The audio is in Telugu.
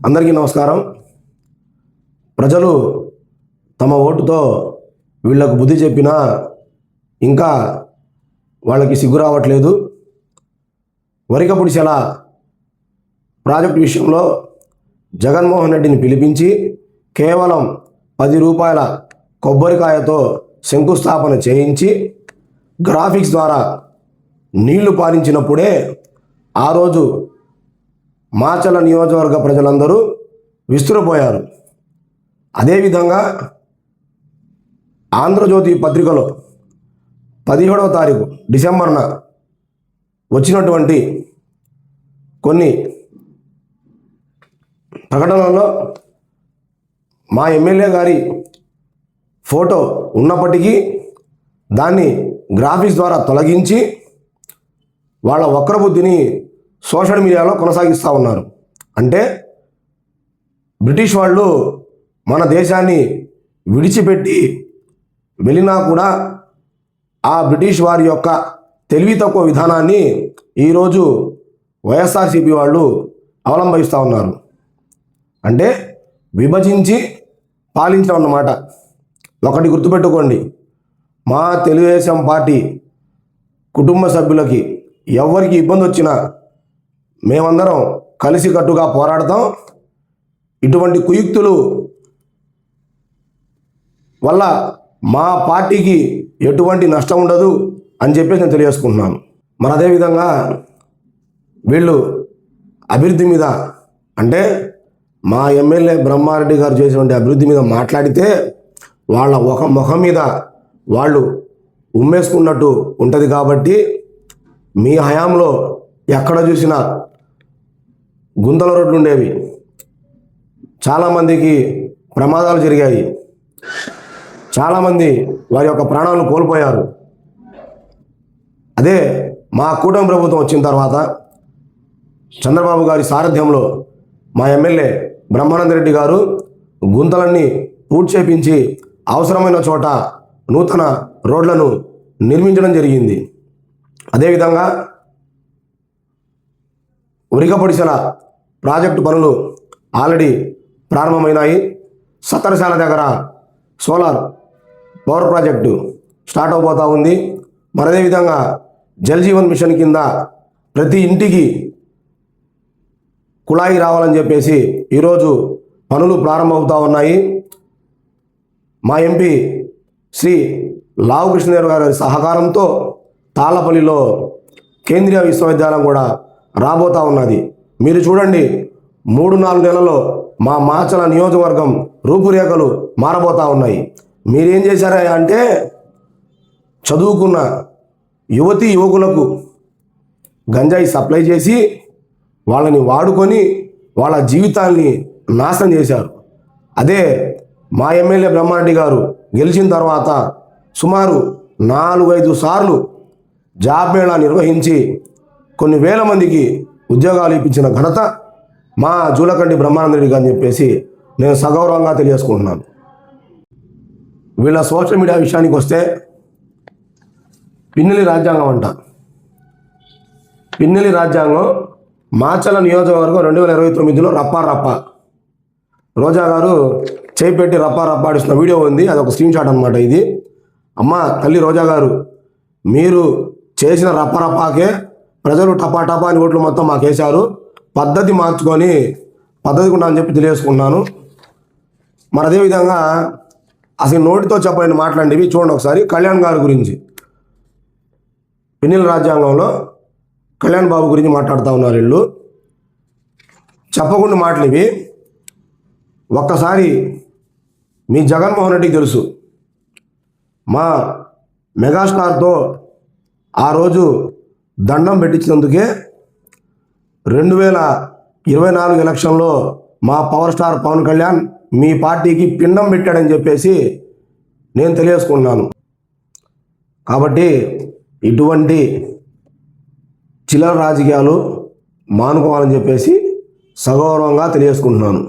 అందరికీ నమస్కారం. ప్రజలు తమ ఓటుతో వీళ్ళకు బుద్ధి చెప్పినా ఇంకా వాళ్ళకి సిగ్గు రావట్లేదు. వరికపుడిసెల ప్రాజెక్టు విషయంలో జగన్మోహన్ రెడ్డిని పిలిపించి కేవలం పది రూపాయల కొబ్బరికాయతో శంకుస్థాపన చేయించి గ్రాఫిక్స్ ద్వారా నీళ్ళు పారించినప్పుడే ఆ రోజు మాచల నియోజకవర్గ ప్రజలందరూ విస్తురపోయారు. అదేవిధంగా ఆంధ్రజ్యోతి పత్రికలో పదిహేడవ తారీఖు డిసెంబర్న వచ్చినటువంటి కొన్ని ప్రకటనలలో మా ఎమ్మెల్యే గారి ఫోటో ఉన్నప్పటికీ దాన్ని గ్రాఫిక్స్ ద్వారా తొలగించి వాళ్ళ వక్రబుద్ధిని సోషల్ మీడియాలో కొనసాగిస్తూ ఉన్నారు. అంటే బ్రిటిష్ వాళ్ళు మన దేశాన్ని విడిచిపెట్టి వెళ్ళినా కూడా ఆ బ్రిటిష్ వారి యొక్క తెలివి తక్కువ విధానాన్ని ఈరోజు వైఎస్ఆర్సీపీ వాళ్ళు అవలంబిస్తూ ఉన్నారు. అంటే విభజించి పాలించడం అన్నమాట. ఒకటి గుర్తుపెట్టుకోండి. మా తెలుగుదేశం పార్టీ కుటుంబ సభ్యులకి ఎవరికి ఇబ్బంది వచ్చినా మేమందరం కలిసికట్టుగా పోరాడతాం. ఇటువంటి కుయుక్తులు వల్ల మా పార్టీకి ఎటువంటి నష్టం ఉండదు అని చెప్పేసి నేను తెలియజేసుకుంటున్నాను. మరి అదేవిధంగా వీళ్ళు అభివృద్ధి మీద అంటే మా ఎమ్మెల్యే బ్రహ్మారెడ్డి గారు చేసినటువంటి అభివృద్ధి మీద మాట్లాడితే వాళ్ళ ఒక ముఖం మీద వాళ్ళు ఉమ్మేసుకున్నట్టు ఉంటుంది కాబట్టి మీ హయాంలో ఎక్కడ చూసినా గుంతల రోడ్లు ఉండేవి. చాలామందికి ప్రమాదాలు జరిగాయి. చాలామంది వారి యొక్క ప్రాణాలను కోల్పోయారు. అదే మా కూటమి ప్రభుత్వం వచ్చిన తర్వాత చంద్రబాబు గారి సారథ్యంలో మా ఎమ్మెల్యే బ్రహ్మానంద రెడ్డి గారు గుంతలన్నీ పూర్తి చేపించి అవసరమైన చోట నూతన రోడ్లను నిర్మించడం జరిగింది. అదేవిధంగా ఉరికపొడిసెల ప్రాజెక్టు పనులు ఆల్రెడీ ప్రారంభమైనాయి. సత్తరశాల దగ్గర సోలార్ పవర్ ప్రాజెక్టు స్టార్ట్ అవబోతూ ఉంది. మరి అదేవిధంగా జల్ జీవన్ మిషన్ కింద ప్రతి ఇంటికి కుళాయి రావాలని చెప్పేసి ఈరోజు పనులు ప్రారంభమవుతూ ఉన్నాయి. మా ఎంపీ శ్రీ లావు కృష్ణదేవ్ గారి సహకారంతో తాళ్ళపల్లిలో కేంద్రీయ విశ్వవిద్యాలయం కూడా రాబోతా ఉన్నది. మీరు చూడండి మూడు నాలుగు నెలల్లో మా మాచల నియోజకవర్గం రూపురేఖలు మారబోతా ఉన్నాయి. మీరేం చేశారా అంటే చదువుకున్న యువతి యువకులకు గంజాయి సప్లై చేసి వాళ్ళని వాడుకొని వాళ్ళ జీవితాల్ని నాశనం చేశారు. అదే మా ఎమ్మెల్యే బ్రహ్మారెడ్డి గారు గెలిచిన తర్వాత సుమారు నాలుగు ఐదు సార్లు జాబ్ మేళా నిర్వహించి కొన్ని వేల మందికి ఉద్యోగాలు ఇప్పించిన ఘనత మా జూలకండి బ్రహ్మానందరెడ్డి అని చెప్పేసి నేను సగౌరవంగా తెలియజేసుకుంటున్నాను. వీళ్ళ సోషల్ మీడియా విషయానికి వస్తే పిన్నెలి రాజ్యాంగం అంట. పిన్నెలి రాజ్యాంగం మాచల నియోజకవర్గం రెండు వేల ఇరవై తొమ్మిదిలో రప్పా రప్ప. రోజా గారు చేపెట్టి రప్పా రప్ప ఆడిస్తున్న వీడియో ఉంది అది ఒక స్క్రీన్ షాట్ అనమాట ఇది. అమ్మ తల్లి రోజా గారు మీరు చేసిన రప్ప రప్పాకే ప్రజలు టపా టపా అని ఓట్లు మొత్తం మాకు వేశారు. పద్ధతి మార్చుకొని పద్ధతి కూడా అని చెప్పి తెలియజేసుకున్నాను మరి అదేవిధంగా అసలు నోటితో చెప్పలేని మాట్లాడినవి చూడండి ఒకసారి. కళ్యాణ్ గారి గురించి. పిన్నెల రాజ్యాంగంలో కళ్యాణ్ బాబు గురించి మాట్లాడుతూ ఉన్నారు వీళ్ళు. చెప్పకుండా మాటలు ఇవి. ఒక్కసారి మీ జగన్మోహన్ రెడ్డికి తెలుసు. మా మెగాస్టార్తో ఆ రోజు దండం పెట్టించినందుకే రెండు వేల ఇరవై నాలుగు ఎలక్షన్లో మా పవర్ స్టార్ పవన్ కళ్యాణ్ మీ పార్టీకి పిండం పెట్టాడని చెప్పేసి నేను తెలియజేసుకుంటున్నాను. కాబట్టి ఇటువంటి చిల్లర రాజకీయాలు మానుకోవాలని చెప్పేసి సగౌరవంగా తెలియజేసుకుంటున్నాను.